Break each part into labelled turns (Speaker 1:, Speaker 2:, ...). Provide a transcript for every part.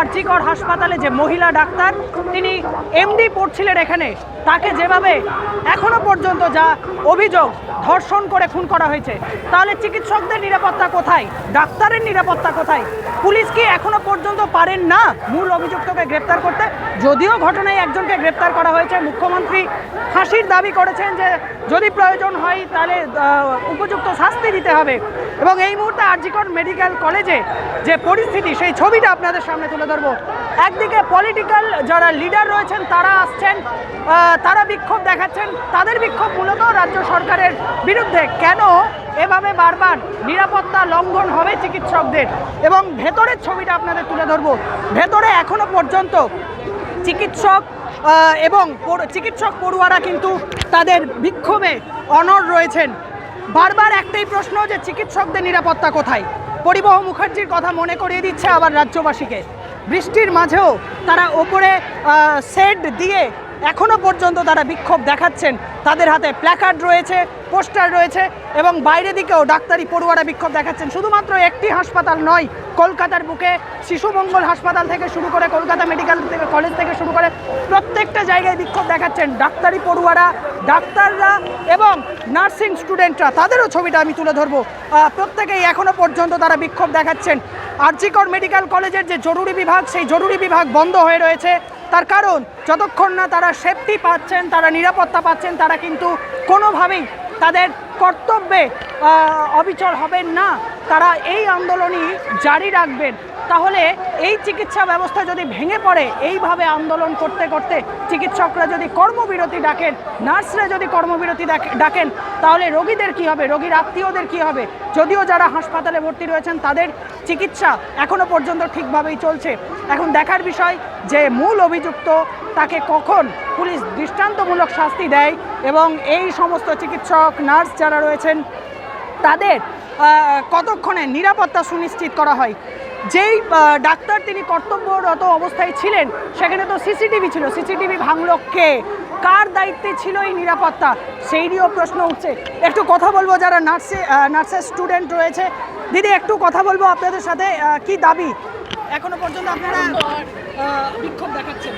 Speaker 1: আরজিকর হাসপাতালে যে মহিলা ডাক্তার, তিনি এমডি পড়ছিলেন এখানে। তাকে যেভাবে এখনও পর্যন্ত যা অভিযোগ ধর্ষণ করে খুন করা হয়েছে, তাহলে চিকিৎসকদের নিরাপত্তা কোথায়? ডাক্তারের নিরাপত্তা কোথায়? পুলিশ কি এখনও পর্যন্ত পারেন না মূল অভিযুক্তকে গ্রেপ্তার করতে? যদিও ঘটনায় একজনকে গ্রেপ্তার করা হয়েছে, মুখ্যমন্ত্রী ফাঁসির দাবি করেছেন যে যদি প্রয়োজন হয় তাহলে উপযুক্ত শাস্তি দিতে হবে। এবং এই মুহূর্তে আরজিকর মেডিকেল কলেজে যে পরিস্থিতি, সেই ছবিটা আপনাদের সামনে তুলে ধরবো। একদিকে পলিটিক্যাল যারা লিডার রয়েছেন, তারা আসছেন তারা বিক্ষোভ দেখাচ্ছেন। তাদের বিক্ষোভ মূলত রাজ্য সরকারের বিরুদ্ধে। কেন এভাবে বারবার নিরাপত্তা লঙ্ঘন হবে চিকিৎসকদের? এবং ভেতরের ছবিটা আপনাদের তুলে ধরবো। ভেতরে এখনও পর্যন্ত চিকিৎসক এবং চিকিৎসক পড়ুয়ারা কিন্তু তাদের বিক্ষোভে অনড় রয়েছেন। বারবার একটাই প্রশ্ন যে, চিকিৎসকদের নিরাপত্তা কোথায়? পরিবহ মুখার্জির কথা মনে করিয়ে দিচ্ছে আবার রাজ্যবাসীকে। বৃষ্টির মাঝেও তারা ওপরে সেট দিয়ে এখনও পর্যন্ত তারা বিক্ষোভ দেখাচ্ছেন। তাদের হাতে প্ল্যাকার্ড রয়েছে, পোস্টার রয়েছে এবং বাইরে দিকেও ডাক্তারি পড়ুয়ারা বিক্ষোভ দেখাচ্ছেন। শুধুমাত্র একটি হাসপাতাল নয়, কলকাতার বুকে শিশু মঙ্গল হাসপাতাল থেকে শুরু করে কলকাতা মেডিকেল থেকে, কলেজ থেকে শুরু করে প্রত্যেকটা জায়গায় বিক্ষোভ দেখাচ্ছেন ডাক্তারি পড়ুয়ারা, ডাক্তাররা এবং নার্সিং স্টুডেন্টরা। তাদেরও ছবিটা আমি তুলে ধরবো। প্রত্যেকেই এখনও পর্যন্ত তারা বিক্ষোভ দেখাচ্ছেন। আরজিকর মেডিকেল কলেজের যে জরুরি বিভাগ, সেই জরুরি বিভাগ বন্ধ হয়ে রয়েছে। তার কারণ, যতক্ষণ না তারা সেফটি পাচ্ছেন, তারা নিরাপত্তা পাচ্ছেন, তারা কিন্তু কোনোভাবেই তাদের কর্তব্যে অবিচল হবেন না। তারা এই আন্দোলনই জারি রাখবেন। তাহলে এই চিকিৎসা ব্যবস্থা যদি ভেঙে পড়ে, এইভাবে আন্দোলন করতে করতে চিকিৎসকরা যদি কর্মবিরতি ডাকেন, নার্সরা যদি কর্মবিরতি ডাক- ডাকেন, তাহলে রোগীদের কি হবে? রোগীর আত্মীয়দের কি হবে? যদিও যারা হাসপাতালে ভর্তি রয়েছেন, তাদের চিকিৎসা এখনও পর্যন্ত ঠিকভাবেই চলছে। এখন দেখার বিষয় যে, মূল অভিযুক্ত তাকে কখন পুলিশ দৃষ্টান্তমূলক শাস্তি দেয় এবং এই সমস্ত চিকিৎসক, নার্স যারা রয়েছেন, তাদের কতক্ষণে নিরাপত্তা সুনিশ্চিত করা হয়? যেই ডাক্তার তিনি কর্তব্যরত অবস্থায় ছিলেন, সেখানে তো সিসিটিভি ছিল। সিসিটিভি ভাঙলো কে? কার দায়িত্বে ছিল এই নিরাপত্তা? সেই নিয়েও প্রশ্ন উঠছে। একটু কথা বলব যারা নার্সে নার্সের স্টুডেন্ট রয়েছে। দিদি, একটু কথা বলব আপনাদের সাথে। কি দাবি? এখনও পর্যন্ত আপনারা বিক্ষোভ দেখাচ্ছেন?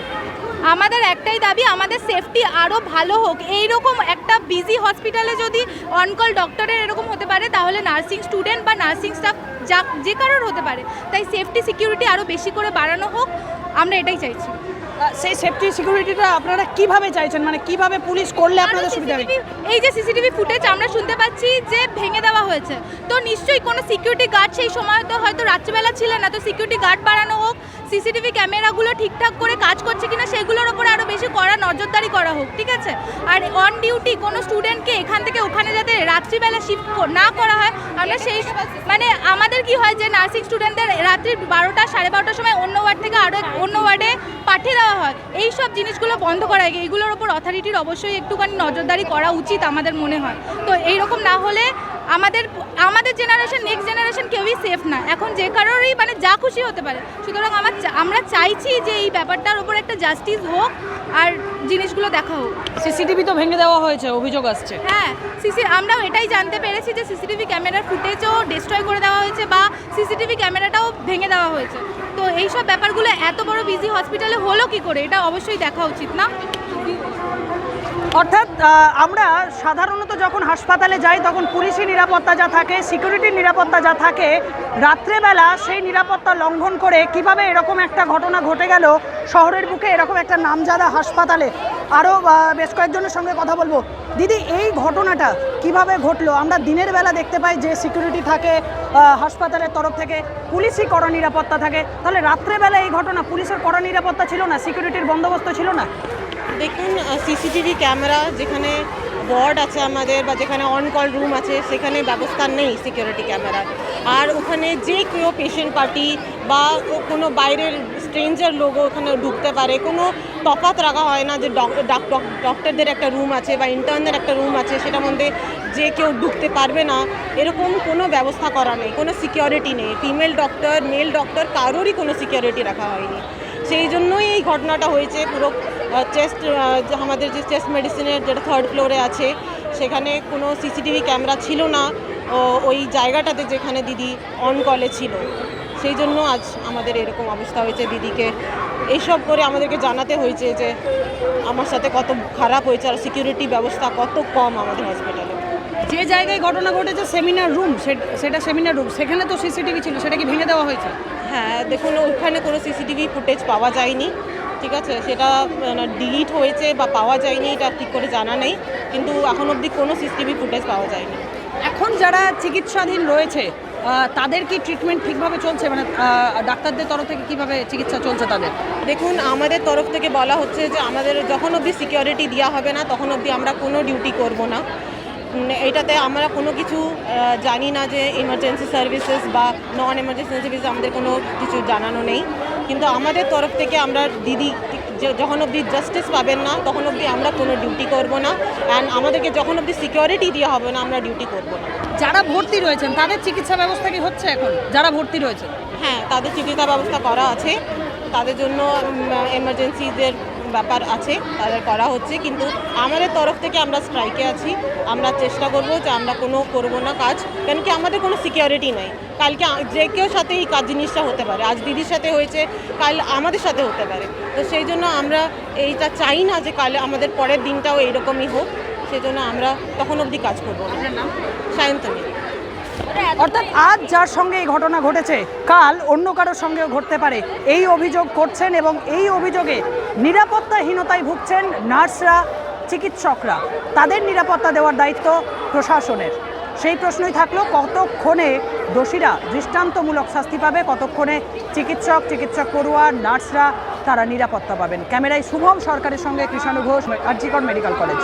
Speaker 2: আমাদের একটাই দাবি, আমাদের সেফটি আরও ভালো হোক। এই রকম একটা বিজি হসপিটালে যদি অনকল ডক্টরের এরকম হতে পারে, তাহলে নার্সিং স্টুডেন্ট বা নার্সিং স্টাফ যা যে কারোর হতে পারে। তাই সেফটি সিকিউরিটি আরও বেশি করে বাড়ানো হোক। আমরা এটাই চাইছি।
Speaker 1: সেই সেফটি সিকিউরিটিটা আপনারা কীভাবে চাইছেন? মানে কীভাবে পুলিশ করলে আপনাদের সুবিধা হবে?
Speaker 2: এই যে সিসিটিভি ফুটেজ আমরা শুনতে পাচ্ছি যে ভেঙে দেওয়া হয়েছে। তো নিশ্চয়ই কোনো সিকিউরিটি গার্ড সেই সময় তো হয়তো রাত্রিবেলা ছিলেন না। তো সিকিউরিটি গার্ড বাড়ানো হোক সিসিটিভি ক্যামেরাগুলো ঠিকঠাক করে কাজ করছে কিনা সেগুলোর ওপর আরও বেশি কড়া নজরদারি করা হোক ঠিক আছে? আর অন ডিউটি কোনো স্টুডেন্টকে এখান থেকে ওখানে যাতে রাত্রিবেলা শিফট না করা হয় আমরা সেই মানে আমাদের কি হয় যে নার্সিং স্টুডেন্টদের রাত্রি বারোটা সাড়ে বারোটার সময় অন্য ওয়ার্ড থেকে আরও অন্য ওয়ার্ডে পাঠিয়ে দেওয়া হয়। এই সব জিনিসগুলো বন্ধ করা এইগুলোর ওপর অথরিটির অবশ্যই একটুখানি নজরদারি করা উচিত আমাদের মনে হয়। তো এইরকম না হলে আমাদের আমাদের জেনারেশন নেক্সট জেনারেশন কেউই সেফ না। এখন যে কারোরই মানে যা খুশি হতে পারে। সুতরাং আমার আমরা চাইছি যে এই ব্যাপারটার ওপর একটা জাস্টিস হোক আর জিনিসগুলো দেখা হোক।
Speaker 1: সিসিটিভি তো ভেঙে দেওয়া হয়েছে অভিযোগ আসছে।
Speaker 2: হ্যাঁ সিসি আমরাও এটাই জানতে পেরেছি যে সিসিটিভি ক্যামেরার ফুটেজও ডিস্ট্রয় করে দেওয়া হয়েছে বা সিসিটিভি ক্যামেরাটাও ভেঙে দেওয়া হয়েছে। তো এই সব ব্যাপারগুলো এত বড় বিজি হসপিটালে হলো কি করে? এটা অবশ্যই দেখা উচিত না।
Speaker 1: অর্থাৎ আমরা সাধারণত যখন হাসপাতালে যাই, তখন পুলিশি নিরাপত্তা যা থাকে, সিকিউরিটির নিরাপত্তা যা থাকে, রাত্রেবেলা সেই নিরাপত্তা লঙ্ঘন করে কীভাবে এরকম একটা ঘটনা ঘটে গেল, শহরের বুকে এরকম একটা নামজাদা হাসপাতালে। আরও বেশ কয়েকজনের সঙ্গে কথা বলব। দিদি, এই ঘটনাটা কীভাবে ঘটলো? আমরা দিনের বেলা দেখতে পাই যে সিকিউরিটি থাকে হাসপাতালের তরফ থেকে পুলিশই কড়া নিরাপত্তা থাকে। তাহলে রাত্রেবেলা এই ঘটনা পুলিশের কড়া নিরাপত্তা ছিল না? সিকিউরিটির বন্দোবস্ত ছিল না?
Speaker 3: দেখুন সিসিটিভি ক্যামেরা যেখানে ওয়ার্ড আছে আমাদের বা যেখানে অন কল রুম আছে, সেখানে ব্যবস্থা নেই সিকিউরিটি ক্যামেরা আর ওখানে যে কেউ পেশেন্ট পার্টি বা কোনো বাইরের স্ট্রেঞ্জার লোকও ওখানে ঢুকতে পারে, কোনো তফাত রাখা হয় না যে ডক- ডাক- ডক- ডক্টরদের একটা রুম আছে বা ইন্টার্নদের একটা রুম আছে, সেটার মধ্যে যে কেউ ঢুকতে পারবে না, এরকম কোনো ব্যবস্থা করা নেই, কোনো সিকিউরিটি নেই। ফিমেল ডক্টর মেল ডক্টর কারোরই কোনো সিকিউরিটি রাখা হয়নি। সেই জন্যই এই ঘটনাটা হয়েছে পুরো চেস্ট আমাদের যে চেস্ট মেডিসিনের যেটা থার্ড ফ্লোরে আছে সেখানে কোনো সিসিটিভি ক্যামেরা ছিল না। ওই জায়গাটাতে যেখানে দিদি অন কলে ছিল। সেই জন্য আজ আমাদের এরকম অবস্থা হয়েছে দিদিকে। এইসব করে আমাদেরকে জানাতে হয়েছে যে আমার সাথে কত খারাপ হয়েছে আর সিকিউরিটি ব্যবস্থা কত কম আমাদের হসপিটালে
Speaker 1: যে জায়গায় ঘটনা ঘটেছে সেমিনার রুম সেটা সেমিনার রুম সেখানে তো সিসিটিভি ছিল সেটা কি ভেঙে দেওয়া হয়েছে?
Speaker 3: হ্যাঁ দেখুন ওখানে কোনো সিসিটিভি ফুটেজ পাওয়া যায়নি। ঠিক আছে সেটা ডিলিট হয়েছে বা পাওয়া যায়নি এটা ঠিক করে জানা নেই কিন্তু এখন অবধি কোনো সিসিটিভি ফুটেজ পাওয়া যায়নি।
Speaker 1: এখন যারা চিকিৎসাধীন রয়েছে তাদের কি ট্রিটমেন্ট ঠিকভাবে চলছে? মানে ডাক্তারদের তরফ থেকে কীভাবে চিকিৎসা চলছে তাদের?
Speaker 3: দেখুন আমাদের তরফ থেকে বলা হচ্ছে যে আমাদের যখন অবধি সিকিউরিটি দেওয়া হবে না তখন অবধি আমরা কোনো ডিউটি করব না। এটাতে আমরা কোনো কিছু জানি না যে ইমার্জেন্সি সার্ভিসেস বা নন এমার্জেন্সি সার্ভিস আমাদের কোনো কিছু জানানো নেই। কিন্তু আমাদের তরফ থেকে আমরা দিদি যখন অবধি জাস্টিস পাবেন না তখন অবধি আমরা কোনো ডিউটি করব না। অ্যান্ড আমাদেরকে যখন অবধি সিকিউরিটি দেওয়া হবে না আমরা ডিউটি করব না।
Speaker 1: যারা ভর্তি রয়েছেন তাদের চিকিৎসা ব্যবস্থা কি হচ্ছে এখন? যারা ভর্তি রয়েছে
Speaker 3: হ্যাঁ তাদের চিকিৎসা ব্যবস্থা করা আছে। তাদের জন্য এমার্জেন্সিদের ব্যাপার আছে তাদের করা হচ্ছে কিন্তু আমাদের তরফ থেকে আমরা স্ট্রাইকে আছি। আমরা চেষ্টা করব যে আমরা কোনো করব না কাজ কেন কি আমাদের কোনো সিকিউরিটি নেই। কালকে যে কেউ সাথে এই কাজ জিনিসটা হতে পারে আজ দিদির সাথে হয়েছে কাল আমাদের সাথে হতে পারে। তো সেই জন্য আমরা এইটা চাই না যে কাল আমাদের পরের দিনটাও এইরকমই হোক সেই জন্য আমরা তখন অবধি কাজ করব সায়ন্তনী।
Speaker 1: অর্থাৎ আজ যার সঙ্গে এই ঘটনা ঘটেছে, কাল অন্য কারোর সঙ্গেও ঘটতে পারে। এই অভিযোগ করছেন এবং এই অভিযোগে নিরাপত্তাহীনতায় ভুগছেন নার্সরা, চিকিৎসকরা। তাদের নিরাপত্তা দেওয়ার দায়িত্ব প্রশাসনের। সেই প্রশ্নই থাকল, কতক্ষণে দোষীরা দৃষ্টান্তমূলক শাস্তি পাবে? কতক্ষণে চিকিৎসক চিকিৎসক পড়ুয়া, নার্সরা তারা নিরাপত্তা পাবেন? ক্যামেরায় শুভম সরকারের সঙ্গে কৃষাণু ঘোষ, আরজিকর মেডিকেল কলেজ।